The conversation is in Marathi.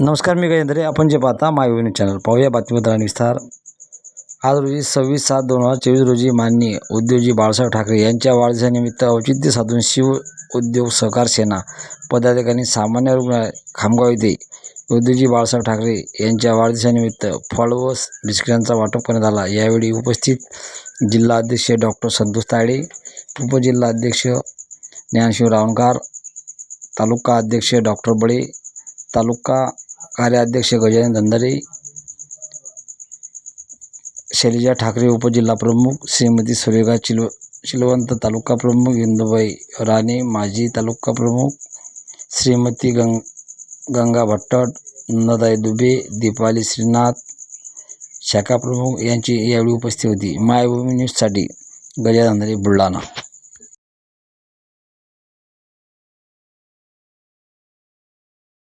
नमस्कार मी गजेंद्रे आपण जे पाहता माय न्यूज चॅनल पाहूया बातमीपत्र आणि विस्तार. आज रोजी सव्वीस सात दोन हजार चोवीस रोजी माननीय उद्योजी बाळासाहेब ठाकरे यांच्या वाढदिवसानिमित्त औचित्य साधून शिव उद्योग सहकार सेना पदाधिकारी सामान्य रुग्णालय खामगाव येथे उद्योजी बाळासाहेब ठाकरे यांच्या वाढदिवसानिमित्त फळ व बिस्किटांचा वाटप करण्यात आला. यावेळी उपस्थित जिल्हा अध्यक्ष डॉक्टर संतोष तायडे उपजिल्हा अध्यक्ष ज्ञानशिव रावणकार तालुका अध्यक्ष डॉक्टर बळे तालुका कार्याध्यक्ष गजानन धंदारे शैलजा ठाकरे उपजिल्हा प्रमुख श्रीमती सुरेखा चिल शिलवंत तालुका प्रमुख इंदुबाई राणे माजी तालुका प्रमुख श्रीमती गंग गंगा भट्टट नंदाई दुबे दीपाली श्रीनाथ शाखा प्रमुख यांची यावेळी उपस्थित होती. मायभूमी न्यूजसाठी गजानन बुलढाणा.